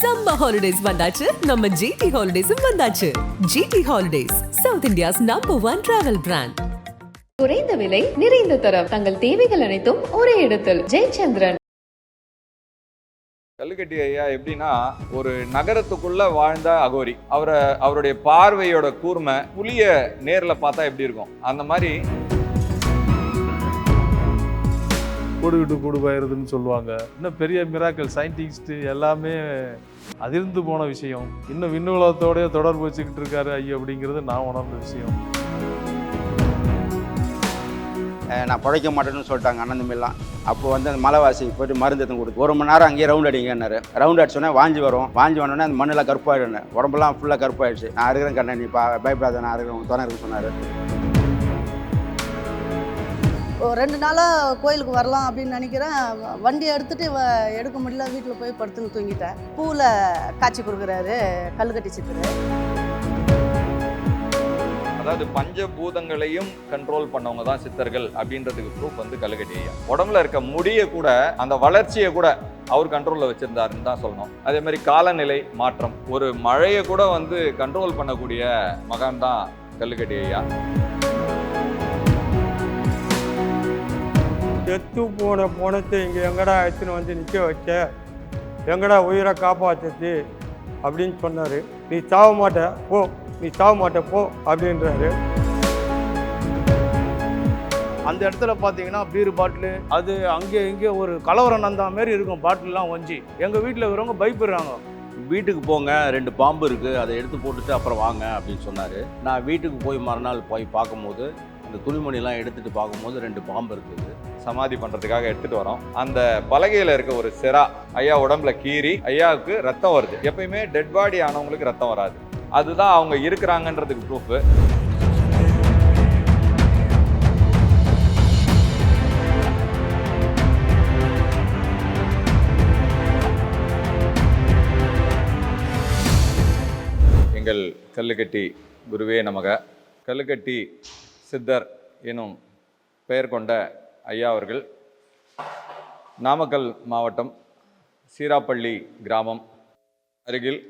Summer holidays வந்தாச்சு. நம்ம GT ஹாலிடேஸும் வந்தாச்சு. GT holidays South India's number one travel brand குறைந்த விலை நிறைந்த தரம். தங்கள் தேவைகள் அனைத்தும் ஒரே இடத்தில். ஜெயச்சந்திரன். கல்லுக்கட்டி ஐயா எப்படின்னா ஒரு நகரத்துக்குள்ள வாழ்ந்த அகோரி. அவரை அவருடைய பார்வையோட கூர்மை புலிய நேர்ல பார்த்தா எப்படி இருக்கும்? அந்த மாதிரி கூடு விட்டு கூடு பயிருதுன்னு சொல்லுவாங்க. இன்னும் பெரிய மிராக்கள் சயின்டிஸ்ட்டு எல்லாமே அதிர்ந்து போன விஷயம். இன்னும் விண்ணுலகத்தோடய தொடர்பு வச்சுக்கிட்டு இருக்காரு ஐயோ அப்படிங்கிறது நான் உணர்ந்த விஷயம். நான் பிழைக்க மாட்டேன்னு சொல்லிட்டாங்க அண்ணன் அப்போ வந்து அந்த மலைவாசிக்கு போயிட்டு மருந்து எடுத்து கொடுத்து ஒரு மணி நேரம் அங்கேயே ரவுண்ட் அடிங்கன்னாரு. ரவுண்ட் அடிச்சோன்னே வாஞ்சி வரும். வாஞ்சி வந்தோடனே அந்த மண்ணெல்லாம் கருப்பாயிடுன்னு உடம்புலாம் ஃபுல்லாக கருப்பாயிடுச்சு. நான் இருக்கிறேன் கண்ணன் நீ பா பயப்படாத நான் இருக்கிறேன் உங்க துணை இருக்குன்னு சொன்னார். ரெண்டு நாளாக கோயிலுக்கு வரலாம் அப்படின்னு நினைக்கிறேன். வண்டி எடுத்துகிட்டு வ- எடுக்க முடியல வீட்டில் போய் படுத்துன்னு தூங்கிட்டேன். பூவில் காய்ச்சி கொடுக்குறாரு கல்லுக்கட்டி சித்தர் அதாவது பஞ்சபூதங்களையும் கண்ட்ரோல் பண்ணவங்க தான் சித்தர்கள் அப்படின்றதுக்கு ப்ரூஃப் வந்து கல்லுக்கட்டி ஐயா உடம்புல இருக்க முடிய கூட அந்த வளர்ச்சியை கூட அவர் கண்ட்ரோலில் வச்சுருந்தாருன்னு தான் சொல்லணும். அதே மாதிரி காலநிலை மாற்றம். ஒரு மழையை கூட வந்து கண்ட்ரோல் பண்ணக்கூடிய மகான் தான் கல்லுக்கட்டி ஐயா. செத்து போன போனத்தை இங்கே எங்கடா எடுத்துன்னு வந்து நிற்க வச்ச? எங்கடா உயிரை காப்பாத்துச்சு அப்படின்னு சொன்னார். நீ சாவ மாட்ட போ. நீ சாவ மாட்ட போ அப்படின்றாரு. அந்த இடத்துல பார்த்தீங்கன்னா பீர் பாட்டிலு அது அங்கே இங்கே ஒரு கலவரம் நந்தா மாரி இருக்கும். பாட்டில்லாம் வஞ்சி எங்கள் வீட்டில் இருக்கிறவங்க பயப்படுறாங்க. வீட்டுக்கு போங்க ரெண்டு பாம்பு இருக்குது அதை எடுத்து போட்டுட்டு அப்புறம் வாங்க அப்படின்னு சொன்னார். நான் வீட்டுக்கு போய் மறுநாள் போய் பார்க்கும்போது அந்த துணிமணிலாம் எடுத்துட்டு பார்க்கும்போது ரெண்டு பாம்பு இருக்குது. சமாதி பண்றதுக்காக எடுத்துட்டு வரோம். அந்த பலகையில இருக்க ஒரு சிரா ஐயா உடம்புல கீறி ஐயாவுக்கு ரத்தம் வருது. எப்பயுமே டெட் பாடி ஆனவங்களுக்கு ரத்தம் வராது. அதுதான் அவங்க இருக்கிறாங்கன்றதுக்கு ப்ரூஃப் எங்கள் கல்லுக்கட்டி குருவே நமக. கல்லுக்கட்டி சித்தர் எனும் பெயர் கொண்ட ஐயா அவர்கள் நாமக்கல் மாவட்டம் சீராப்பள்ளி கிராமம் அருகில்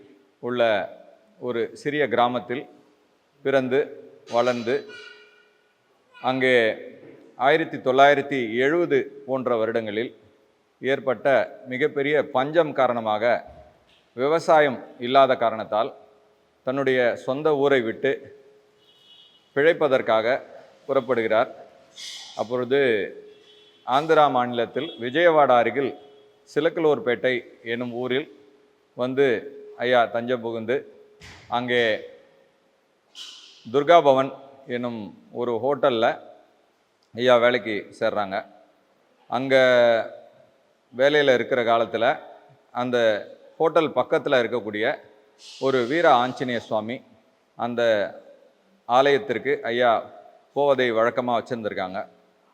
உள்ள ஒரு சிறிய கிராமத்தில் பிறந்து வளர்ந்து அங்கே ஆயிரத்தி தொள்ளாயிரத்தி எழுபது போன்ற வருடங்களில் ஏற்பட்ட மிகப்பெரிய பஞ்சம் காரணமாக விவசாயம் இல்லாத காரணத்தால் தன்னுடைய சொந்த ஊரை விட்டு பிழைப்பதற்காக புறப்படுகிறார். அப்பொழுது ஆந்திரா மாநிலத்தில் விஜயவாடா அருகில் சிலக்கலூர்பேட்டை எனும் ஊரில் வந்து ஐயா தஞ்சம் புகுந்து அங்கே துர்கா பவன் எனும் ஒரு ஹோட்டலில் ஐயா வேலைக்கு சேர்றாங்க. அங்கே வேலையில் இருக்கிற காலத்தில் அந்த ஹோட்டல் பக்கத்தில் இருக்கக்கூடிய ஒரு வீர ஆஞ்சநேய சுவாமி அந்த ஆலயத்திற்கு ஐயா போவதை வழக்கமாக வச்சுருந்துருக்காங்க.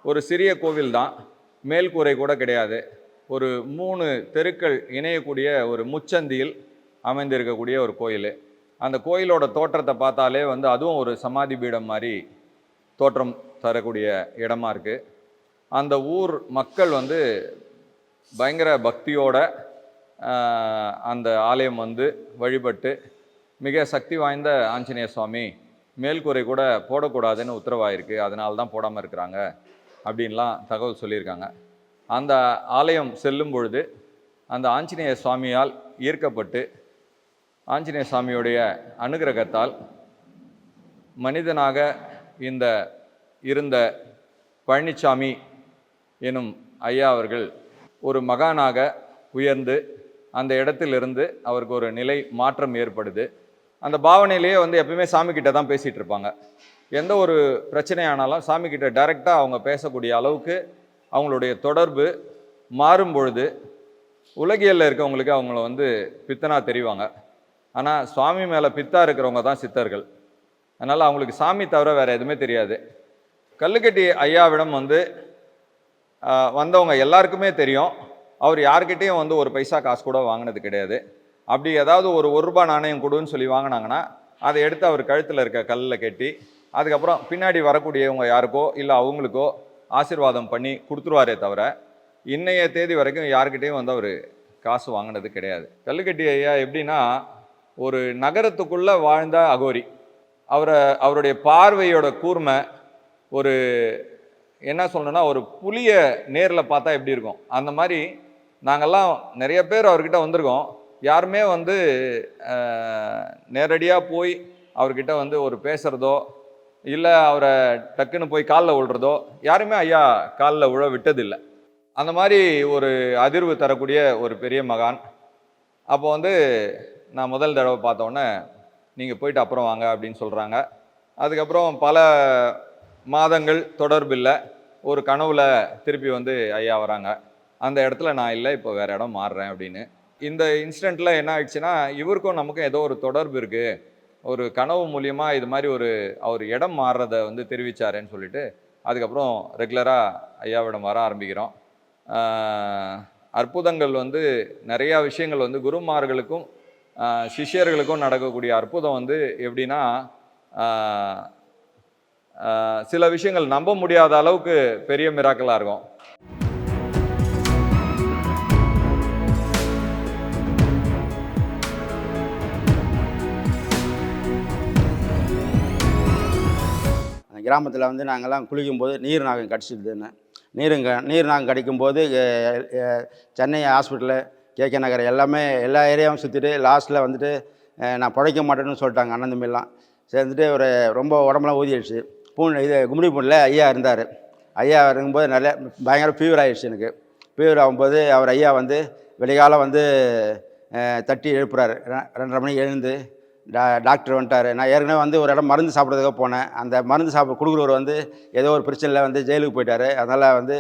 ஒரு சிறிய கோவில் தான் மேல்கூரை கூட கிடையாது. ஒரு மூணு தெருக்கள் இணையக்கூடிய ஒரு முச்சந்தியில் அமைந்திருக்கக்கூடிய ஒரு கோயில். அந்த கோயிலோட தோற்றத்தை பார்த்தாலே வந்து அதுவும் ஒரு சமாதி பீடம் மாதிரி தோற்றம் தரக்கூடிய இடமா இருக்குது அந்த ஊர் மக்கள் வந்து பயங்கர பக்தியோட அந்த ஆலயம் வந்து வழிபட்டு மிக சக்தி வாய்ந்த ஆஞ்சநேய சுவாமி மேல்கூரை கூட போடக்கூடாதுன்னு உத்தரவாயிருக்கு. அதனால தான் போடாமல் இருக்கிறாங்க அப்படின்லாம் தகவல் சொல்லியிருக்காங்க. அந்த ஆலயம் செல்லும் பொழுது அந்த ஆஞ்சநேய சுவாமியால் ஈர்க்கப்பட்டு ஆஞ்சநேய சுவாமியுடைய அனுகிரகத்தால் மனிதனாக இந்த இருந்த பழனிசாமி எனும் ஐயா அவர்கள் ஒரு மகானாக உயர்ந்து அந்த இடத்திலிருந்து அவருக்கு ஒரு நிலை மாற்றம் ஏற்படுது. அந்த பாவனையிலேயே வந்து எப்பயுமே சாமி கிட்ட தான் பேசிகிட்டு இருப்பாங்க. எந்த ஒரு பிரச்சனையானாலும் சாமி கிட்ட டைரெக்டாக அவங்க பேசக்கூடிய அளவுக்கு அவங்களுடைய தொடர்பு மாறும் பொழுது உலகியலில் இருக்கவங்களுக்கு அவங்கள வந்து பித்தனாக தெரிவாங்க. ஆனால் சுவாமி மேலே பித்தா இருக்கிறவங்க தான் சித்தர்கள். அதனால் அவங்களுக்கு சாமி தவிர வேறு எதுவுமே தெரியாது. கல்லுக்கட்டி ஐயாவிடம் வந்து வந்தவங்க எல்லாருக்குமே தெரியும். அவர் யார்கிட்டேயும் வந்து ஒரு பைசா காசு கூட வாங்கினது கிடையாது. அப்படி ஏதாவது ஒரு ஒரு ரூபாய் நாணயம் கொடுன்னு சொல்லி வாங்கினாங்கன்னா அதை எடுத்து அவர் கழுத்தில் இருக்க கல்லில் கட்டி அதுக்கப்புறம் பின்னாடி வரக்கூடியவங்க யாருக்கோ இல்லை அவங்களுக்கோ ஆசீர்வாதம் பண்ணி கொடுத்துருவாரே தவிர இன்றைய தேதி வரைக்கும் யார்கிட்டயும் வந்து அவர் காசு வாங்கினது கிடையாது. கல்லுக்கட்டி ஐயா எப்படின்னா ஒரு நகரத்துக்குள்ளே வாழ்ந்த அகோரி. அவரை அவருடைய பார்வையோட கூர்மை ஒரு என்ன சொல்லணும்னா ஒரு புலியை நேரில் பார்த்தா எப்படி இருக்கும்? அந்த மாதிரி நாங்கள்லாம் நிறைய பேர் அவர்கிட்ட வந்திருக்கோம். யாருமே வந்து நேரடியாக போய் அவர்கிட்ட வந்து ஒரு பேசுகிறதோ இல்லை அவரை டக்குன்னு போய் காலில் விழுறதோ யாருமே ஐயா காலில் விழ விட்டதில்லை. அந்த மாதிரி ஒரு அதிர்வு தரக்கூடிய ஒரு பெரிய மகான். அப்போ வந்து நான் முதல் தடவை பார்த்தோன்னே நீங்கள் போயிட்டு அப்புறம் வாங்க அப்படின்னு சொல்கிறாங்க அதுக்கப்புறம் பல மாதங்கள் தொடர்பில்லை ஒரு கனவுல திருப்பி வந்து ஐயா வராங்க. அந்த இடத்துல நான் இல்லை இப்போ வேறு இடம் மாறுறேன் அப்படின்னு. இந்த இன்சிடெண்ட்டில் என்ன ஆயிடுச்சுன்னா இவருக்கும் நமக்கும் ஏதோ ஒரு தொடர்பு இருக்குது ஒரு கனவு மூலியமாக இது மாதிரி ஒரு அவர் இடம் மாறுறத வந்து தெரிவித்தாருன்னு சொல்லிட்டு அதுக்கப்புறம் ரெகுலராக ஐயாவிடம் வர ஆரம்பிக்கிறோம். அற்புதங்கள் வந்து நிறையா விஷயங்கள் வந்து குருமார்களுக்கும் சிஷியர்களுக்கும் சிஷ்யர்களுக்கும் நடக்கக்கூடிய அற்புதம் வந்து எப்படின்னா சில விஷயங்கள் நம்ப முடியாத அளவுக்கு பெரிய மிராக்கலாக இருக்கும். கிராமத்தில் வந்து நாங்கள்லாம் குளிக்கும்போது நீர் நாகம் கடிச்சிடுதுன்னு நீருங்க நீர் நாகம் கடிக்கும்போது சென்னை ஹாஸ்பிட்டலு கேகே நகர் எல்லாமே எல்லா ஏரியாவும் சுற்றிட்டு லாஸ்ட்டில் வந்துட்டு நான் பிழைக்க மாட்டேன்னு சொல்லிட்டாங்க அண்ணன் தம்பிலாம் சேர்ந்துட்டு ஒரு ரொம்ப உடம்புலாம் ஊதிடுச்சு. பூன் இது கும்மிடி பூனில் ஐயா இருந்தார். ஐயா இருக்கும்போது நிறைய பயங்கர ஃபீவர் ஆகிடுச்சு எனக்கு. ஃபீவர் ஆகும்போது அவர் ஐயா வந்து விடிகாலம் வந்து தட்டி எழுப்புறாரு. ரெண்டரை மணிக்கு எழுந்து டா டாக்டர் வந்துட்டார். நான் ஏற்கனவே வந்து ஒரு இடம் மருந்து சாப்பிட்றதுக்காக போனேன். அந்த மருந்து சாப்பிட கொடுக்குறவர் வந்து ஏதோ ஒரு பிரச்சனையில் வந்து ஜெயிலுக்கு போயிட்டார். அதனால் வந்து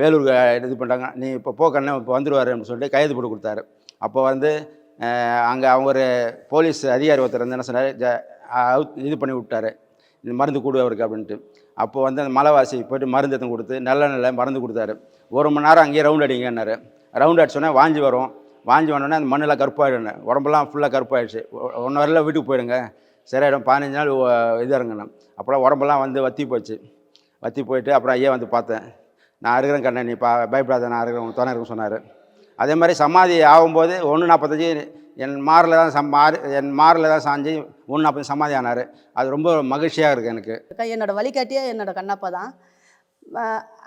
வேலூருக்கு இது பண்ணிட்டாங்க. நீ இப்போ போக்கண்ணே இப்போ வந்துடுவார் அப்படின்னு சொல்லிட்டு கைது போட்டு கொடுத்தாரு. அப்போ வந்து அங்கே அவங்க ஒரு போலீஸ் அதிகாரி ஒருத்தர் வந்து என்ன சொன்னார்? ஜ இது பண்ணி விட்டாரு. இந்த மருந்து கூடு அவருக்கு அப்படின்ட்டு. அப்போ வந்து அந்த மலைவாசி போய்ட்டு மருந்து எடுத்து கொடுத்து நல்ல நல்ல மருந்து கொடுத்தாரு. ஒரு மணி நேரம் அங்கேயே ரவுண்ட் அடிங்கன்னாரு. ரவுண்ட் அடிச்சோன்னே வாஞ்சி வரும். வாஞ்சி வந்தோடனே அந்த மண்ணெல்லாம் கருப்பாயிடுங்க உடம்பெல்லாம் ஃபுல்லாக கருப்பாயிடுச்சு. ஒன் வரல வீட்டுக்கு போயிடுங்க. சரியாயிடும். பதினஞ்சு நாள் இது இறங்கணும். அப்புறம் உடம்பெல்லாம் வந்து வத்தி போச்சு. வத்தி போயிட்டு அப்புறம் ஐயா வந்து பார்த்தேன். நான் இருக்கிறேன் கண்ணன் நீ பா பயப்படாத நான் இருக்கிறேன் துணை இருக்குன்னு சொன்னார். அதே மாதிரி சமாதி ஆகும்போது ஒன்று நாற்பத்தஞ்சு என் மாரில் தான் சம் மாறு என் மாரில் தான் சாஞ்சு ஒன்று நாற்பது சமாதி ஆனார். அது ரொம்ப மகிழ்ச்சியாக இருக்குது எனக்கு. என்னோடய வழிகாட்டியே என்னோடய கண்ணப்பா தான்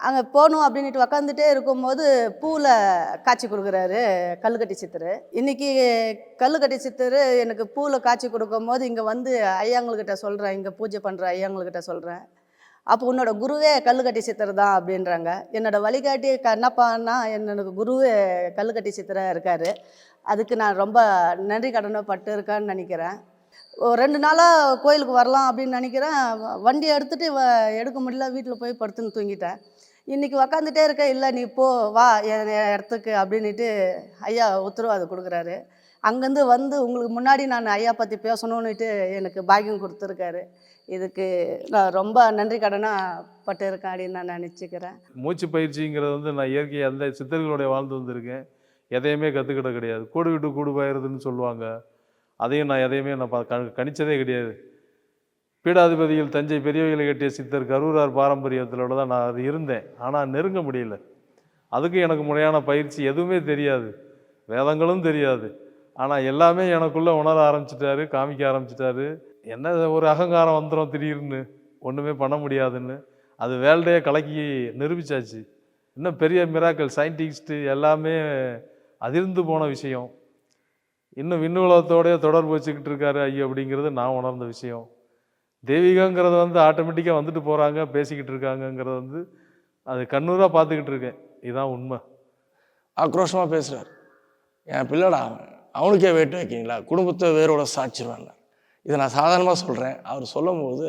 அங்கே போகணும் அப்படின்ட்டு உக்காந்துட்டே இருக்கும்போது பூவில் காய்ச்சி கொடுக்குறாரு கல்லுக்கட்டி சித்தர். இன்றைக்கி கல்லுக்கட்டி சித்தர் எனக்கு பூவில் காய்ச்சி கொடுக்கும்போது இங்கே வந்து ஐயாங்கள்கிட்ட சொல்கிறேன் இங்கே பூஜை பண்ணுற ஐயாங்கள்கிட்ட சொல்கிறேன் அப்போ உன்னோட குருவே கல்லுக்கட்டி சித்தர் தான் அப்படின்றாங்க. என்னோட வழிகாட்டி கண்ணப்பான்னா என்னோட குருவே கல்லுக்கட்டி சித்தராக இருக்கார். அதுக்கு நான் ரொம்ப நன்றி கடனைப்பட்டு இருக்கேன்னு நினைக்கிறேன். ரெண்டு நாளாக கோயிலுக்கு வரலாம் அப்படின்னு நினைக்கிறேன். வ- வண்டி எடுத்துகிட்டு வ எடுக்க முடியல. வீட்டில் போய் படுத்துன்னு தூங்கிட்டேன். இன்றைக்கி உக்காந்துட்டே இருக்க இல்லை நீ போ வா என் இடத்துக்கு அப்படின்ட்டு ஐயா உத்தரவாதம் கொடுக்குறாரு. அங்கேருந்து வந்து உங்களுக்கு முன்னாடி நான் ஐயா பற்றி பேசணுன்னுட்டு எனக்கு பாக்கியம் கொடுத்துருக்காரு. இதுக்கு நான் ரொம்ப நன்றி கடனாக பட்டிருக்கேன் அப்படின்னு நான் நினச்சிக்கிறேன். மூச்சு பயிற்சிங்கிறது வந்து நான் இயற்கையாக அந்த சித்தர்களுடைய வாழ்ந்து வந்திருக்கேன். எதையுமே கற்றுக்கிட கிடையாது. கூடு விட்டு கூடு பாயிருதுன்னு சொல்லுவாங்க. அதையும் நான் எதையுமே நான் கணிச்சதே கிடையாது. பீடாதிபதியில் தஞ்சை பெரியவைகளை கட்டிய சித்தர் கரூரார் பாரம்பரியத்திலோட தான் நான் அது இருந்தேன். ஆனால் நெருங்க முடியல. அதுக்கு எனக்கு முறையான பயிற்சி எதுவுமே தெரியாது. வேதங்களும் தெரியாது. ஆனால் எல்லாமே எனக்குள்ளே உணர ஆரம்பிச்சிட்டாரு காமிக்க ஆரம்பிச்சிட்டாரு. என்ன ஒரு அகங்காரம் வந்துடும் திடீர்னு. ஒன்றுமே பண்ண முடியாதுன்னு. அது வேல்டையே கலக்கி நிரூபிச்சாச்சு. இன்னும் பெரிய மிராக்கள் சயின்டிஸ்ட்டு எல்லாமே அதிர்ந்து போன விஷயம். இன்னும் விண்ணுலகத்தோடைய தொடர்பு வச்சுக்கிட்டு இருக்காரு ஐயோ அப்படிங்கிறது நான் உணர்ந்த விஷயம். தெய்வீகங்கிறது வந்து ஆட்டோமேட்டிக்காக வந்துட்டு போகிறாங்க பேசிக்கிட்டு இருக்காங்கங்கிறது வந்து அது கண்ணூராக பார்த்துக்கிட்டு இருக்கேன். இதுதான் உண்மை. ஆக்ரோஷமாக பேசுகிறார் என் பிள்ளடா அவன் அவனுக்கே வேட்டு வைக்கிறீங்களா? குடும்பத்தை வேரோட சாட்சிடுவாங்க இதை நான் சாதாரணமாக சொல்கிறேன் அவர் சொல்லும்போது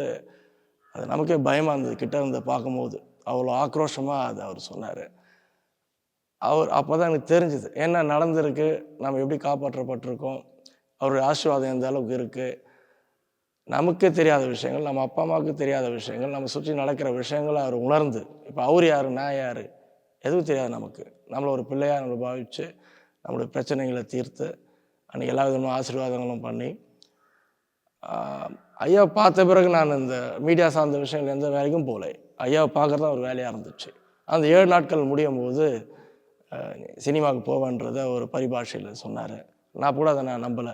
அது நமக்கே பயமாக இருந்தது கிட்ட இருந்து பார்க்கும்போது. அவ்வளோ ஆக்ரோஷமாக அது அவர் சொன்னார். அவர் அப்போ தான் எனக்கு தெரிஞ்சுது. என்ன நடந்திருக்கு நம்ம எப்படி காப்பாற்றப்பட்டிருக்கோம் அவருடைய ஆசீர்வாதம் எந்த அளவுக்கு இருக்குது நமக்கே தெரியாத விஷயங்கள் நம்ம அப்பா அம்மாவுக்கு தெரியாத விஷயங்கள் நம்ம சுற்றி நடக்கிற விஷயங்களை அவர் உணர்ந்து இப்போ அவர் யார் நான் யார் எதுவும் தெரியாது நமக்கு. நம்மளை ஒரு பிள்ளையாக நம்மளை பாவித்து நம்மளுடைய பிரச்சனைகளை தீர்த்து அன்றைக்கி எல்லா விதமான ஆசீர்வாதங்களும் பண்ணி ஐயா ஐயாவை பார்த்த பிறகு நான் இந்த மீடியா சார்ந்த விஷயங்கள் எந்த வேலைக்கும் போகல. ஐயாவை பார்க்குறது ஒரு வேலையாக இருந்துச்சு. அந்த ஏழு நாட்கள் முடியும் போது சினிமாவுக்கு போவேன்றத ஒரு பரிபாஷையில் சொன்னார். நான் கூட அதை நான் நம்பலை.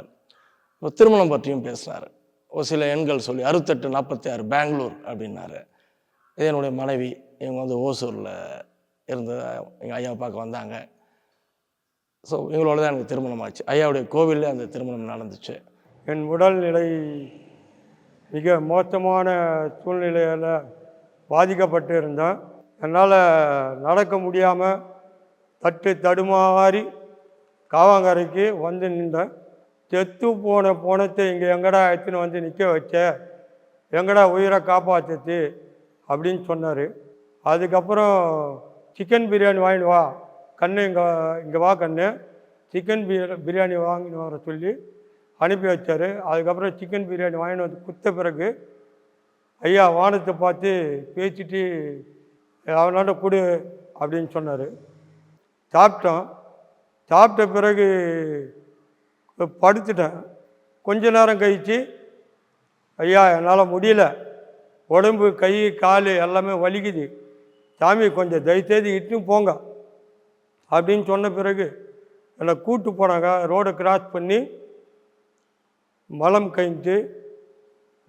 இப்போ திருமணம் பற்றியும் பேசினார் ஒரு சில எண்கள் சொல்லி அறுபத்தெட்டு நாற்பத்தி ஆறு பெங்களூர் அப்படின்னாரு. இது என்னுடைய மனைவி. இவங்க வந்து ஓசூரில் இருந்து எங்கள் ஐயாவை பார்க்க வந்தாங்க. ஸோ இவங்களோட தான் எனக்கு திருமணம் ஆச்சு. ஐயாவுடைய கோவிலில் அந்த திருமணம் நடந்துச்சு. என் உடல்நிலை மிக மோசமான சூழ்நிலையில் பாதிக்கப்பட்டு இருந்தேன் என்னால் நடக்க முடியாமல் தட்டு தடுமாறி காவாங்கரைக்கு வந்து நின்றேன் செத்து போன போனத்தை இங்கே எங்கடா எடுத்துன்னு வந்து நிற்க வச்ச? எங்கடா உயிரை காப்பாற்றுச்சு அப்படின்னு சொன்னார். அதுக்கப்புறம் சிக்கன் பிரியாணி வாங்கிட்டு வா. கண்ணு இங்கே இங்கே வா கண்ணு. சிக்கன் பிரியாணி வாங்கின்னு வர சொல்லி அனுப்பி வச்சார். அதுக்கப்புறம் சிக்கன் பிரியாணி வாங்கிட்டு வந்து குத்த பிறகு ஐயா வானத்தை பார்த்து பேசிட்டு அவனாண்ட கொடு அப்படின்னு சொன்னார். சாப்பிட்டோம். சாப்பிட்ட பிறகு படுத்துட்டேன். கொஞ்ச நேரம் கழித்து ஐயா என்னால் முடியல. உடம்பு கை கால் எல்லாமே வலிக்குது. சாமி கொஞ்சம் தயவுசெய்து இட்டும் போங்க அப்படின்னு சொன்ன பிறகு என்னை கூட்டு போனாங்க. ரோடை கிராஸ் பண்ணி மலம் கழிஞ்சு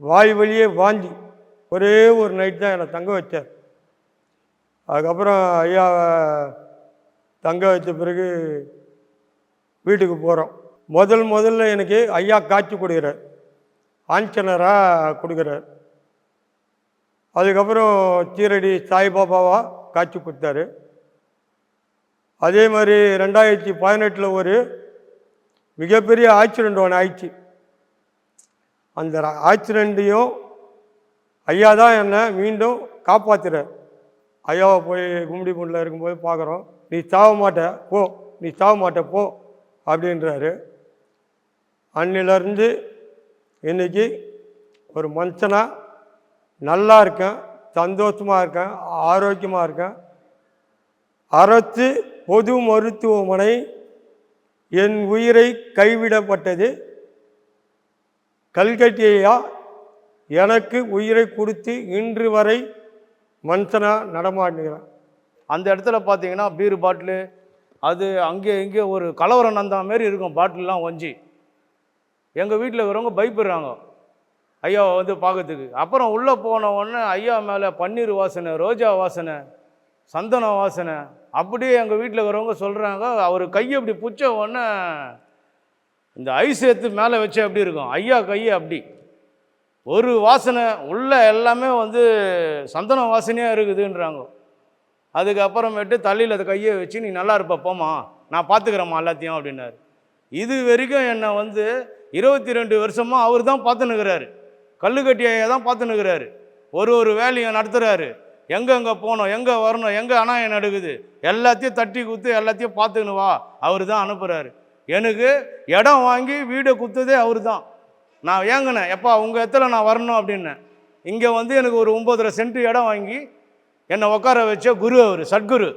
வாய் வழியே வாந்தி. ஒரே ஒரு நைட் தான் என்னை தங்க வச்சார். அதுக்கப்புறம் ஐயா தங்க வச்ச பிறகு வீட்டுக்கு போகிறோம் முதல் முதல்ல எனக்கு ஐயா காட்சி கொடுக்குறார். ஆஞ்சனராக கொடுக்குறார். அதுக்கப்புறம் சீரடி சாய்பாபாவாக காட்சி கொடுத்தாரு. அதே மாதிரி ரெண்டாயிரத்தி பதினெட்டில் ஒரு மிகப்பெரிய ஆக்சிடெண்ட் ஒன்று ஆயிடுச்சு. அந்த ஆக்சிடெண்ட்டையும் ஐயா தான் என்னை மீண்டும் காப்பாத்துறார். ஐயாவை போய் கும்மிடி குண்டில் இருக்கும்போது பார்க்குறோம் நீ சாவ மாட்ட போ. நீ சாவ மாட்ட போ அப்படின்றாரு. அன்னிலேருந்து இன்னைக்கு ஒரு மனுஷனாக நல்லா இருக்கேன் சந்தோஷமாக இருக்கேன் ஆரோக்கியமாக இருக்கேன். அரசு பொது மருத்துவமனை என் உயிரை கைவிடப்பட்டது. கல்கட்டியா எனக்கு உயிரை கொடுத்து இன்று வரை மனுஷனாக நடமாடுகிறேன். அந்த இடத்துல பார்த்தீங்கன்னா பீர் பாட்டிலு அது அங்கே இங்கே ஒரு கலவரம் நந்தா மாரி இருக்கும் பாட்டிலெலாம் ஒஞ்சி. எங்கள் வீட்டில் இருக்கிறவங்க பயப்படுறாங்க. ஐயாவை வந்து பார்க்கறதுக்கு. அப்புறம் உள்ளே போன உடனே ஐயா மேலே பன்னீர் வாசனை ரோஜா வாசனை சந்தன வாசனை அப்படியே எங்கள் வீட்டில் இருக்கிறவங்க சொல்கிறாங்க அவர் கையை அப்படி பிடிச்ச உடனே இந்த ஐஸ் எடுத்து மேலே வச்சு அப்படி இருக்கும்? ஐயா கையை அப்படி. ஒரு வாசனை உள்ள எல்லாமே வந்து சந்தன வாசனையாக இருக்குதுன்றாங்க. அதுக்கப்புறமேட்டு தலையில் அதை கையை வச்சு நீ நல்லா இருப்ப போம்மா. நான் பார்த்துக்கிறேம்மா எல்லாத்தையும் அப்படின்னாரு. இது வரைக்கும் என்னை வந்து இருபத்தி ரெண்டு வருஷமாக அவர் தான் பார்த்துன்னுக்கிறாரு கல்லுக்கட்டி தான் பார்த்துனுக்கிறாரு ஒரு ஒரு வேலையை நடத்துகிறாரு எங்கெங்கே போகணும் எங்கே வரணும் எங்கே அணாயம் நடக்குது எல்லாத்தையும் தட்டி குத்து எல்லாத்தையும் பார்த்துக்கணும் வா அவர் தான் அனுப்புகிறாரு எனக்கு இடம் வாங்கி வீடை குத்துதே அவர் தான். நான் ஏங்கினேன். எப்பா உங்கள் இடத்துல நான் வரணும் அப்படின்னேன். இங்கே வந்து எனக்கு ஒரு ஒம்பதரை சென்ட் இடம் வாங்கி என்னை உட்கார வச்ச குரு அவர் சத்குரு.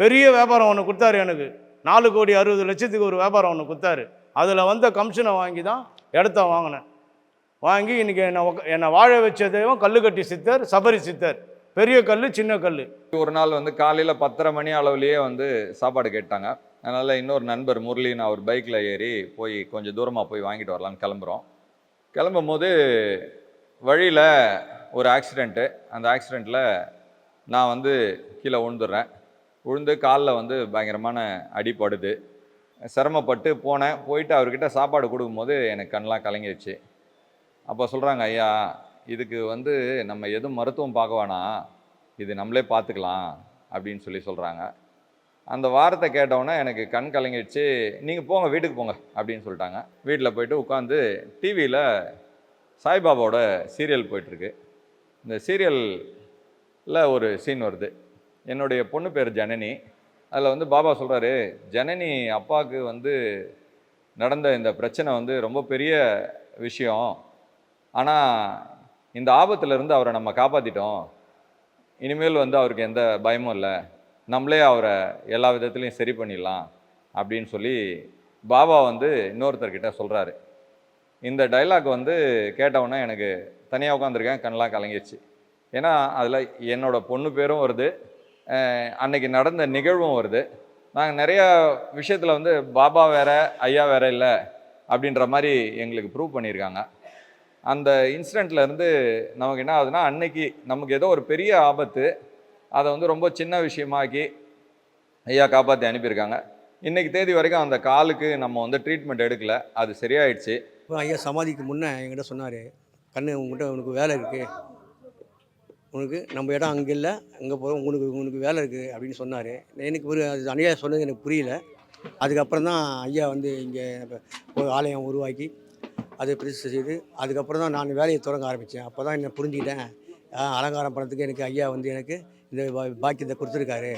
பெரிய வியாபாரம் ஒன்று கொடுத்தாரு எனக்கு. நாலு கோடி அறுபது லட்சத்துக்கு ஒரு வியாபாரம் ஒன்று கொடுத்தாரு. அதில் வந்த கமிஷனை வாங்கி தான் இடத்த வாங்கினேன். வாங்கி இன்றைக்கி என்னை என்னை வாழ வச்ச தெய்வம் கல்லுக்கட்டி சித்தர் சபரி சித்தர். பெரிய கல் சின்ன கல் ஒரு நாள் வந்து காலையில் பத்தரை மணி அளவுலேயே வந்து சாப்பாடு கேட்டாங்க. அதனால் இன்னொரு நண்பர் முரளின்னு அவர் பைக்கில் ஏறி போய் கொஞ்சம் தூரமாக போய் வாங்கிட்டு வரலான்னு கிளம்புறோம். கிளம்பும் போது வழியில் ஒரு ஆக்சிடெண்ட்டு அந்த ஆக்சிடெண்ட்டில் நான் வந்து கீழே விழுந்துடுறேன் விழுந்து காலில் வந்து பயங்கரமான அடிப்படுது சிரமப்பட்டு போனேன். போயிட்டு அவர்கிட்ட சாப்பாடு கொடுக்கும்போது எனக்கு கண்ணெலாம் கலங்கிடுச்சு அப்போ சொல்கிறாங்க ஐயா இதுக்கு வந்து நம்ம எதுவும் மருத்துவம் பார்க்க வேணாம். இது நம்மளே பார்த்துக்கலாம். அப்படின்னு சொல்லி சொல்கிறாங்க அந்த வாரத்தை கேட்டவுடனே எனக்கு கண் கலங்கிடுச்சு நீங்கள் போங்க வீட்டுக்கு போங்க. அப்படின்னு சொல்லிட்டாங்க. வீட்டில் போயிட்டு உட்காந்து டிவியில் சாய்பாபாவோட சீரியல் போயிட்டுருக்கு இந்த சீரியல் ஒரு சீன் வருது. என்னுடைய பொண்ணு பேர் ஜனனி. அதில் வந்து பாபா சொல்கிறாரு ஜனனி அப்பாவுக்கு வந்து நடந்த இந்த பிரச்சனை வந்து ரொம்ப பெரிய விஷயம். ஆனால் இந்த ஆபத்துலேருந்து அவரை நம்ம காப்பாற்றிட்டோம் இனிமேல் வந்து அவருக்கு எந்த பயமும் இல்லை. நம்மளே அவரை எல்லா விதத்துலையும் சரி பண்ணிடலாம். அப்படின்னு சொல்லி பாபா வந்து இன்னொருத்தர்கிட்ட சொல்கிறாரு இந்த டைலாக் வந்து கேட்டவுடனே எனக்கு தனியாக உட்காந்துருக்கேன் கண்ணெலாம் கலங்கிடுச்சு ஏன்னா அதில் என்னோடய பொண்ணு பேரும் வருது. அன்னைக்கு நடந்த நிகழ்வும் வருது. நாங்கள் நிறையா விஷயத்தில் வந்து பாபா வேற ஐயா வேற இல்லை அப்படின்ற மாதிரி எங்களுக்கு ப்ரூவ் பண்ணியிருக்காங்க அந்த இன்சிடெண்ட்லேருந்து நமக்கு என்ன ஆகுதுன்னா அன்னைக்கு நமக்கு ஏதோ ஒரு பெரிய ஆபத்து. அதை வந்து ரொம்ப சின்ன விஷயமாக்கி ஐயா காப்பாற்றி அனுப்பியிருக்காங்க. இன்றைக்கி தேதி வரைக்கும் அந்த காலுக்கு நம்ம வந்து ட்ரீட்மெண்ட் எடுக்கல. அது சரியாயிடுச்சு. ஐயா சமாதிக்கு முன்னே என்கிட்ட சொன்னார். கண்ணு உங்ககிட்ட உனக்கு வேலை இருக்குது உனக்கு நம்ம இடம் அங்கே இல்லை அங்கே போகிறோம் உனக்கு உனக்கு வேலை இருக்குது அப்படின்னு சொன்னார். எனக்கு ஒரு அது ஐயா சொன்னது எனக்கு புரியல. அதுக்கப்புறம் தான் ஐயா வந்து இங்கே ஒரு ஆலயம் உருவாக்கி அதை பிரதிஷ்டை செய்து அதுக்கப்புறம் தான் நான் வேலையை தொடங்க ஆரம்பித்தேன் அப்போ தான் என்ன புரிஞ்சுக்கிட்டேன். அலங்காரம் பண்ணுறதுக்கு எனக்கு ஐயா வந்து எனக்கு இந்த பாக்கியத்தை கொடுத்துருக்காரு.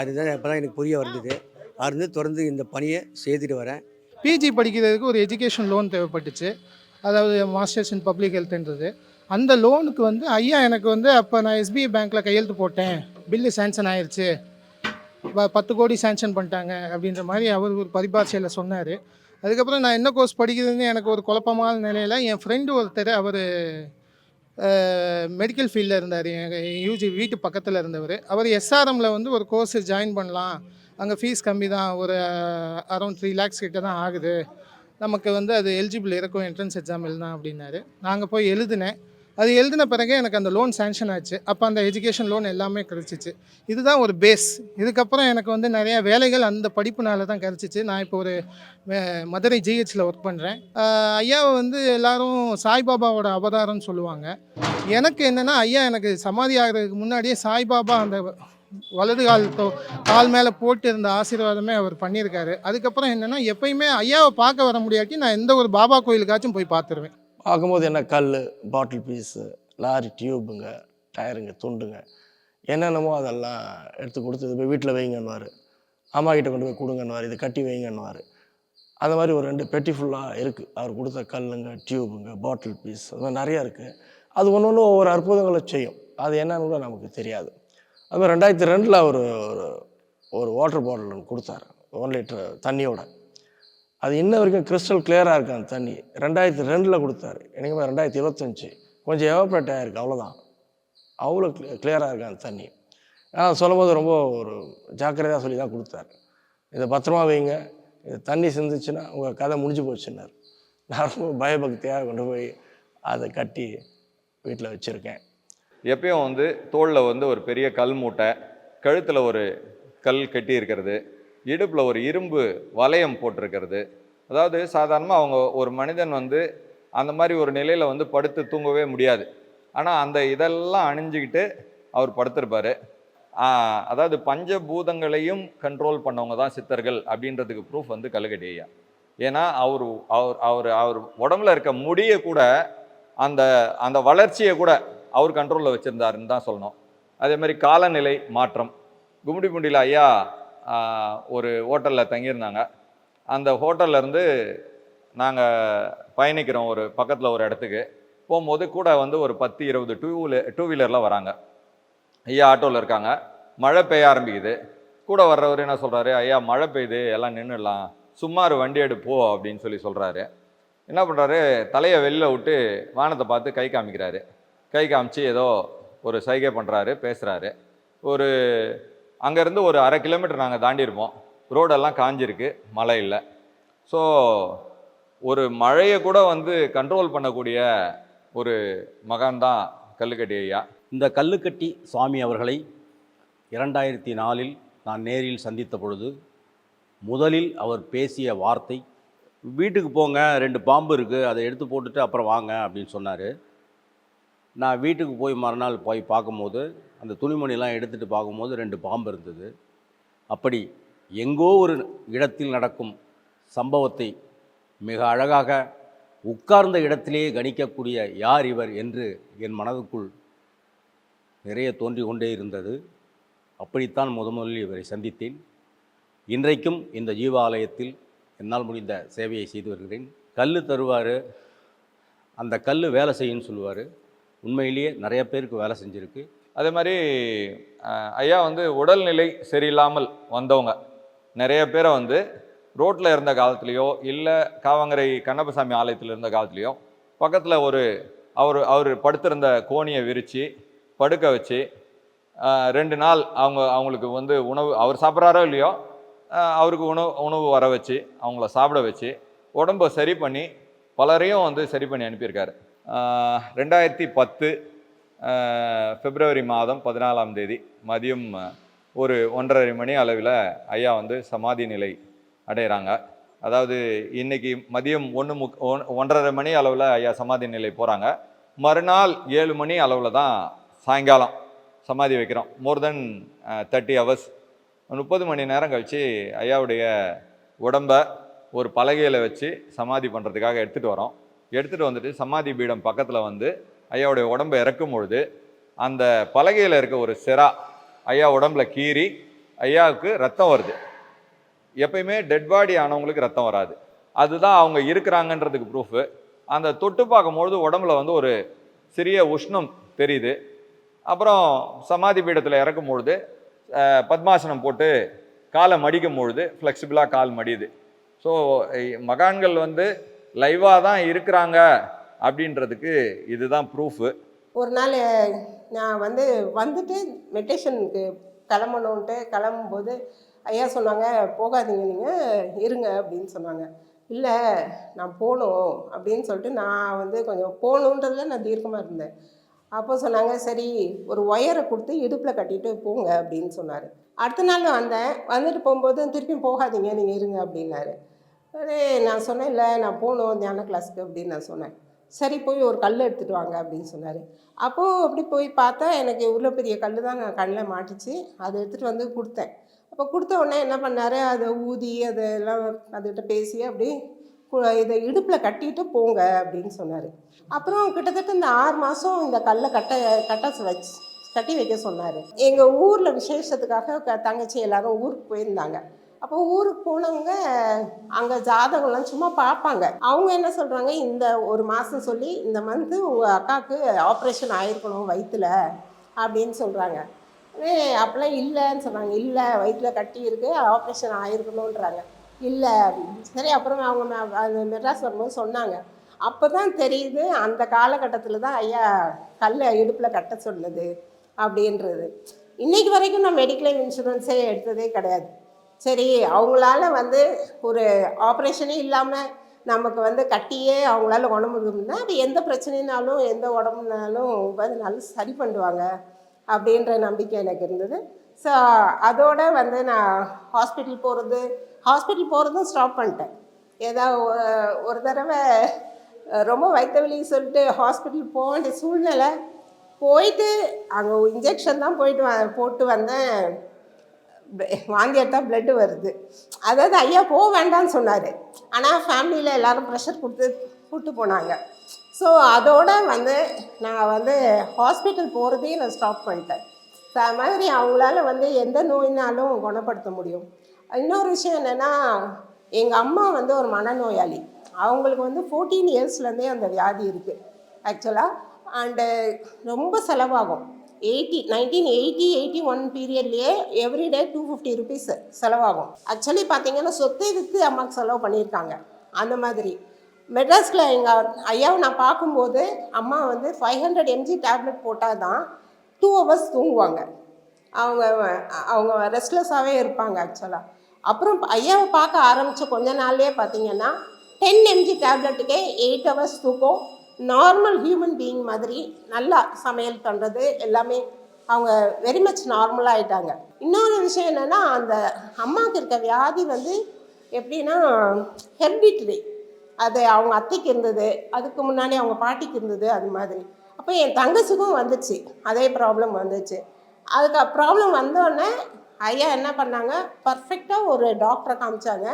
அதுதான் இப்போ தான் எனக்கு புரிய வந்தது அருந்து தொடர்ந்து இந்த பணியை செய்துட்டு வரேன். பிஜி படிக்கிறதுக்கு ஒரு எஜுகேஷன் லோன் தேவைப்பட்டுச்சு. அதாவது மாஸ்டர்ஸ் இன் பப்ளிக் ஹெல்த்ன்றது அந்த லோனுக்கு வந்து ஐயா எனக்கு வந்து அப்போ நான் எஸ்பிஐ பேங்க்கில் கையெழுத்து போட்டேன். பில்லு சேங்ஷன் ஆயிடுச்சு ப- பத்து கோடி சேங்ஷன் பண்ணிட்டாங்க அப்படின்ற மாதிரி அவர் ஒரு பரிபாஷையில் சொன்னார். அதுக்கப்புறம் நான் என்ன கோர்ஸ் படிக்கிறதுன்னு எனக்கு ஒரு குழப்பமான நிலையில் என் ஃப்ரெண்டு ஒருத்தர் அவர் மெடிக்கல் ஃபீல்டில் இருந்தார். எங்கள் யூஜி வீட்டு பக்கத்தில் இருந்தவர். அவர் எஸ்ஆர்எம்மில் வந்து ஒரு கோர்ஸ் ஜாயின் பண்ணலாம். அங்கே ஃபீஸ் கம்மி தான். ஒரு அரௌண்ட் த்ரீ லேக்ஸ் கிட்ட தான் ஆகுது. நமக்கு வந்து அது எலிஜிபிள் இருக்கும் என்ட்ரன்ஸ் எக்ஸாம் எழுதலாம் அப்படின்னாரு. நாங்கள் போய் எழுதினேன். அது எழுதின பிறகு எனக்கு அந்த லோன் சேங்ஷன் ஆச்சு. அப்போ அந்த எஜுகேஷன் லோன் எல்லாமே கிடச்சிச்சு. இதுதான் ஒரு பேஸ் இதுக்கப்புறம் எனக்கு வந்து நிறையா வேலைகள் அந்த படிப்புனால தான் கிடச்சிச்சு. நான் இப்போ ஒரு மதுரை ஜிஹெச்சில் ஒர்க் பண்ணுறேன் ஐயாவை வந்து எல்லாரும் சாய்பாபாவோட அவதாரம்னு சொல்லுவாங்க. எனக்கு என்னென்னா ஐயா எனக்கு சமாதி ஆகிறதுக்கு முன்னாடியே சாய்பாபா அந்த வலது காலத்தோ கால் மேலே போட்டு இருந்த ஆசீர்வாதமே அவர் பண்ணியிருக்காரு. அதுக்கப்புறம் என்னென்னா எப்பயுமே ஐயாவை பார்க்க வர முடியாட்டி நான் எந்த ஒரு பாபா கோயிலுக்காச்சும் போய் பார்த்துருவேன். பார்க்கும்போது என்ன கல் பாட்டில் பீஸு லாரி டியூபுங்க டயருங்க துண்டுங்க என்னென்னமோ அதெல்லாம் எடுத்து கொடுத்து இது போய் வீட்டில் வைங்கன்னுவார். அம்மா கிட்ட கொண்டு போய் கொடுங்கன்னுவார். இது கட்டி வைங்கன்னுவார். அந்த மாதிரி ஒரு ரெண்டு பெட்டி ஃபுல்லாக இருக்குது அவர் கொடுத்த கல்லுங்க டியூபுங்க பாட்டில் பீஸ் அது மாதிரி நிறையா இருக்குது அது ஒன்று ஒன்று ஒவ்வொரு அற்புதங்களை செய்யும். அது என்னன்னு கூட நமக்கு தெரியாது. அது மாதிரி ரெண்டாயிரத்தி ரெண்டில் அவர் ஒரு ஒரு வாட்டர் பாட்டில் ஒன்று கொடுத்தாரு. ஒன் லிட்டர் தண்ணியோட. அது இன்ன வரைக்கும் கிறிஸ்டல் கிளியராக இருக்குது அந்த தண்ணி. ரெண்டாயிரத்தி ரெண்டில் கொடுத்தாரு. எனக்கு ரெண்டாயிரத்தி இருபத்தஞ்சி. கொஞ்சம் எவாப்ரேட் ஆகிருக்கு அவ்வளோதான் அவ்வளோ கிளியராக இருக்குது அந்த தண்ணி. ஆனால் சொல்லும்போது ரொம்ப ஒரு ஜாக்கிரதையாக சொல்லி தான் கொடுத்தாரு. இதை பத்திரமா வைங்க. இது தண்ணி சிந்துச்சுன்னா உங்கள் கதை முடிஞ்சு போச்சுன்னார். நான் ரொம்ப பயபக்தியாக கொண்டு போய் அதை கட்டி வீட்டில் வச்சுருக்கேன். எப்பயும் வந்து தோளில் வந்து ஒரு பெரிய கல் மூட்டை கழுத்தில் ஒரு கல் கட்டி இருக்கிறது. இடுப்பில் ஒரு இரும்பு வளையம் போட்டிருக்கிறது. அதாவது சாதாரணமாக அவங்க ஒரு மனிதன் வந்து அந்த மாதிரி ஒரு நிலையில் வந்து படுத்து தூங்கவே முடியாது. ஆனால் அந்த இதெல்லாம் அணிஞ்சுக்கிட்டு அவர் படுத்திருப்பார். அதாவது பஞ்சபூதங்களையும் கண்ட்ரோல் பண்ணவங்க தான் சித்தர்கள் அப்படின்றதுக்கு ப்ரூஃப் வந்து கல்லுக்கட்டி ஐயா. ஏன்னா அவர் அவர் அவர் அவர் உடம்புல இருக்க முடியை கூட அந்த அந்த வளர்ச்சியை கூட அவர் கண்ட்ரோலில் வச்சுருந்தாருன்னு தான் சொல்லணும். அதே மாதிரி காலநிலை மாற்றம். கும்மிடிப்பூண்டியில் ஐயா ஒரு ஹோட்டலில் தங்கியிருந்தாங்க. அந்த ஹோட்டல்லேருந்து நாங்கள் பயணிக்கிறோம் ஒரு பக்கத்தில் ஒரு இடத்துக்கு. போகும்போது கூட வந்து ஒரு பத்து இருபது டூ வீலர் டூ வீலரில் வராங்க. ஐயா ஆட்டோவில் இருக்காங்க. மழை பெய்ய ஆரம்பிக்குது. கூட வர்றவர் என்ன சொல்கிறாரு ஐயா மழை பெய்யுது. எல்லாம் நின்றுடலாம் சும்மா ஒரு வண்டி எடுப்போ அப்படின்னு சொல்லி சொல்கிறாரு என்ன பண்ணுறாரு தலையை வெளில விட்டு வானத்தை பார்த்து கை காமிக்கிறாரு. கை காமிச்சு ஏதோ ஒரு சைகை பண்ணுறாரு பேசுகிறாரு ஒரு அங்கேருந்து ஒரு அரை கிலோமீட்டர் நாங்கள் தாண்டியிருப்போம். ரோடெல்லாம் காஞ்சிருக்கு மழை இல்லை. ஸோ ஒரு மழையை கூட வந்து கண்ட்ரோல் பண்ணக்கூடிய ஒரு மகான் தான் கல்லுக்கட்டி ஐயா. இந்த கல்லுக்கட்டி சுவாமி அவர்களை இரண்டாயிரத்தி நாலில் நான் நேரில் சந்தித்த பொழுது முதலில் அவர் பேசிய வார்த்தை வீட்டுக்கு போங்க ரெண்டு பாம்பு இருக்குது அதை எடுத்து போட்டுட்டு அப்புறம் வாங்க அப்படின்னு சொன்னார். நான் வீட்டுக்கு போய் மறுநாள் போய் பார்க்கும்போது அந்த துணிமணிலாம் எடுத்துகிட்டு பார்க்கும்போது ரெண்டு பாம்பு இருந்தது. அப்படி எங்கோ ஒரு இடத்தில் நடக்கும் சம்பவத்தை மிக அழகாக உட்கார்ந்த இடத்திலேயே கணிக்கக்கூடிய யார் இவர் என்று என் மனதுக்குள் நிறைய தோன்றி கொண்டே இருந்தது. அப்படித்தான் முத முதலில் இவரை சந்தித்தேன். இன்றைக்கும் இந்த ஜீவாலயத்தில் என்னால் முடிந்த சேவையை செய்து வருகிறேன். கல் தருவார் அந்த கல் வேலை செய்யுன்னு சொல்லுவார். உண்மையிலேயே நிறைய பேருக்கு வேலை செஞ்சுருக்கு. அதே மாதிரி ஐயா வந்து உடல்நிலை சரியில்லாமல் வந்தவங்க. நிறைய பேரை வந்து ரோட்டில் இருந்த காலத்துலேயோ இல்லை காவங்கரை கண்ணப்பசாமி ஆலயத்தில் இருந்த காலத்துலேயோ பக்கத்தில் ஒரு அவர் அவர் படுத்திருந்த கோணியை விரித்து படுக்க வச்சு ரெண்டு நாள் அவங்க அவங்களுக்கு வந்து உணவு அவர் சாப்பிட்றாரோ இல்லையோ அவருக்கு உணவு உணவு வர வச்சு அவங்கள சாப்பிட வச்சு உடம்பை சரி பண்ணி பலரையும் வந்து சரி பண்ணி அனுப்பியிருக்காரு. ரெண்டாயிரத்தி பத்து பிப்ரவரி மாதம் பதினாலாம் தேதி மதியம் ஒரு ஒன்றரை மணி அளவில் ஐயா வந்து சமாதி நிலை அடைகிறாங்க. அதாவது இன்றைக்கி மதியம் ஒன்று முக் ஒன்- ஒன்றரை மணி அளவில் ஐயா சமாதி நிலை போகிறாங்க. மறுநாள் ஏழு மணி அளவில் தான் சாயங்காலம் சமாதி வைக்கிறோம். More then thirty hours. முப்பது மணி நேரம் கழித்து ஐயாவுடைய உடம்பை ஒரு பலகையில் வச்சு சமாதி பண்ணுறதுக்காக எடுத்துகிட்டு வரோம். எடுத்துகிட்டு வந்துட்டு சமாதி பீடம் பக்கத்தில் வந்து ஐயாவுடைய உடம்பை இறக்கும் பொழுது அந்த பலகையில் இருக்க ஒரு சிரா ஐயா உடம்புல கீறி ஐயாவுக்கு ரத்தம் வருது. எப்பயுமே டெட் பாடி ஆனவங்களுக்கு ரத்தம் வராது. அதுதான் அவங்க இருக்கிறாங்கன்றதுக்கு ப்ரூஃபு அந்த தொட்டு பார்க்கும்பொழுது உடம்புல வந்து ஒரு சிறிய உஷ்ணம் தெரியுது. அப்புறம் சமாதி பீடத்தில் இறக்கும் பொழுது பத்மாசனம் போட்டு காலை மடிக்கும் பொழுது ஃப்ளெக்சிபிளாக கால் மடியுது. ஸோ மகான்கள் வந்து லைவாக தான் இருக்கிறாங்க அப்படின்றதுக்கு இதுதான் ப்ரூஃபு ஒரு நாள் நான் வந்து வந்துட்டு மெடிடேஷனுக்கு கிளம்பணுன்ட்டு கிளம்பும்போது ஐயா சொன்னாங்க போகாதீங்க நீங்கள் இருங்க அப்படின்னு சொன்னாங்க. இல்லை நான் போகணும் அப்படின்னு சொல்லிட்டு நான் வந்து கொஞ்சம் போகணுன்றதுல நான் தீர்க்கமாக இருந்தேன். அப்போ சொன்னாங்க சரி ஒரு ஒயரை கொடுத்து இடுப்பில் கட்டிட்டு போங்க அப்படின்னு சொன்னார். அடுத்த நாள் வந்தேன். வந்துட்டு போகும்போது திருப்பியும் போகாதீங்க நீங்கள் இருங்க அப்படின்னாரு. அடே நான் சொன்னேன் இல்லை நான் போகணும் தியான கிளாஸ்க்கு அப்படின்னு நான் சொன்னேன். சரி போய் ஒரு கல் எடுத்துகிட்டு வாங்க அப்படின்னு சொன்னார். அப்போது அப்படி போய் பார்த்தா எனக்கு இவ்வளோ பெரிய கல் தான் நான் கண்ணில் மாட்டிச்சு. அதை எடுத்துகிட்டு வந்து கொடுத்தேன். அப்போ கொடுத்த உடனே என்ன பண்ணார் அதை ஊதி அதெல்லாம் அதுகிட்ட பேசி அப்படி இதை இடுப்பில் கட்டிட்டு போங்க அப்படின்னு சொன்னார். அப்புறம் கிட்டத்தட்ட இந்த ஆறு மாதம் இந்த கல்லை கட்ட கட்ட வச்சு கட்டி வைக்க சொன்னார். எங்கள் ஊரில் விசேஷத்துக்காக க- தங்கச்சி எல்லாரும் ஊருக்கு போயிருந்தாங்க. அப்போ ஊருக்கு போனவங்க அங்கே ஜாதகம்லாம் சும்மா பார்ப்பாங்க. அவங்க என்ன சொல்கிறாங்க இந்த ஒரு மாதம் சொல்லி இந்த மந்த்து உங்கள் அக்காவுக்கு ஆப்ரேஷன் ஆயிருக்கணும் வயிற்றுல அப்படின்னு சொல்கிறாங்க அப்போல்லாம் இல்லைன்னு சொன்னாங்க இல்லை வயிற்றில் கட்டி இருக்கு ஆப்ரேஷன் ஆயிருக்கணுன்றாங்க இல்லை சரி அப்புறம் அவங்க அந்த மெட்ராஸ் வரும்போது சொன்னாங்க. அப்போ தான் தெரியுது அந்த காலகட்டத்தில் தான் ஐயா கல்லை இடுப்பில் கட்ட சொல்லுது அப்படின்றது. இன்றைக்கு வரைக்கும் நான் மெடிக்ளைம் இன்சூரன்ஸே எடுத்ததே கிடையாது. சரி அவங்களால வந்து ஒரு ஆப்ரேஷனே இல்லாமல் நமக்கு வந்து கட்டியே அவங்களால உடம்புனா அது எந்த பிரச்சனைனாலும் எந்த உடம்புனாலும் வந்து நல்லா சரி பண்ணுவாங்க அப்படின்ற நம்பிக்கை எனக்கு இருந்தது. ஸோ அதோட வந்து நான் ஹாஸ்பிட்டல் போகிறது ஹாஸ்பிட்டல் போகிறதும் ஸ்டாப் பண்ணிட்டேன். ஏதோ ஒரு தடவை ரொம்ப வயிற்று வலி சொல்லிட்டு ஹாஸ்பிட்டல் போக வேண்டிய சூழ்நிலை போயிட்டு அங்கே இன்ஜெக்ஷன் தான் போயிட்டு வ போட்டு வந்தேன். வாந்தி எடுத்தால் பிளட்டு வருது. அதாவது ஐயா போக வேண்டாம்னு சொன்னார். ஆனால் ஃபேமிலியில் எல்லாரும் ப்ரெஷர் கொடுத்து கூப்பிட்டு போனாங்க. ஸோ அதோட வந்து நான் வந்து ஹாஸ்பிட்டல் போகிறதையும் நான் ஸ்டாப் பண்ணிட்டேன். ஸோ அது மாதிரி அவங்களால வந்து எந்த நோயினாலும் குணப்படுத்த முடியும். இன்னொரு விஷயம் என்னென்னா எங்கள் அம்மா வந்து ஒரு மனநோயாளி. அவங்களுக்கு வந்து ஃபோர்டீன் இயர்ஸ்லேருந்தே அந்த வியாதி இருக்குது ஆக்சுவலாக அண்டு ரொம்ப செலவாகும். Eighty nineteen eighty eighty one பீரியட்லேயே everyday two fifty rupees செலவாகும். ஆக்சுவலி பார்த்தீங்கன்னா சொத்தை விற்று அம்மாவுக்கு செலவு பண்ணியிருக்காங்க. அந்த மாதிரி. மெட்ராஸில் எங்கள் ஐயாவை நான் பார்க்கும்போது அம்மா வந்து ஃபைவ் ஹண்ட்ரட் எம்ஜி டேப்லெட் போட்டால் தான் டூ ஹவர்ஸ் தூங்குவாங்க. அவங்க அவங்க ரெஸ்ட்லெஸ்ஸாகவே இருப்பாங்க ஆக்சுவலாக அப்புறம் ஐயாவை பார்க்க ஆரம்பித்த கொஞ்ச நாள்லேயே பார்த்தீங்கன்னா டென் எம்ஜி டேப்லெட்டுக்கே எயிட் ஹவர்ஸ் தூக்கம். நார்மல் ஹியூமன் பீயிங் மாதிரி நல்லா சமையல் பண்ணுறது எல்லாமே அவங்க வெரி மச் நார்மலாக ஆயிட்டாங்க. இன்னொரு விஷயம் என்னென்னா அந்த அம்மாவுக்கு இருக்க வியாதி வந்து எப்படின்னா ஹெர்டிட்ரி அது அவங்க அத்தைக்கு இருந்தது அதுக்கு முன்னாடி அவங்க பாட்டிக்கு இருந்தது அது மாதிரி. அப்போ என் தங்கச்சிக்கும் வந்துச்சு அதே ப்ராப்ளம் வந்துச்சு. அதுக்கு ப்ராப்ளம் வந்தோடனே ஐயா என்ன பண்ணாங்க பர்ஃபெக்டாக ஒரு டாக்டரை காமிச்சாங்க.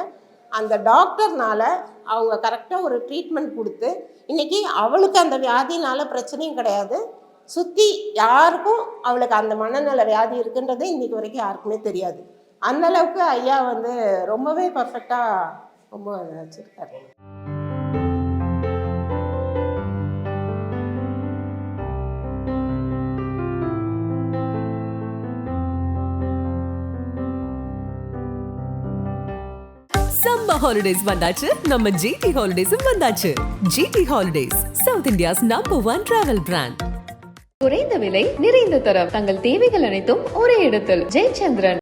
அந்த டாக்டர்னால அவங்க கரெக்டாக ஒரு ட்ரீட்மெண்ட் கொடுத்து இன்றைக்கி அவளுக்கு அந்த வியாதினால் பிரச்சனையும் கிடையாது. சுற்றி யாருக்கும் அவளுக்கு அந்த மனநல வியாதி இருக்குன்றது இன்றைக்கி வரைக்கும் யாருக்குமே தெரியாது. அந்த அளவுக்கு ஐயா வந்து ரொம்பவே பர்ஃபெக்டாக ரொம்ப வச்சுருக்காரு. சம்மர் ஹாலிடேஸ் வந்தாச்சு. நம்ம ஜிடி ஹாலிடேஸும் வந்தாச்சு. GT holidays South India's number one travel brand குறைந்த விலை நிறைந்த தரம். தங்கள் தேவைகள் அனைத்தும் ஒரே இடத்தில். ஜெயச்சந்திரன்.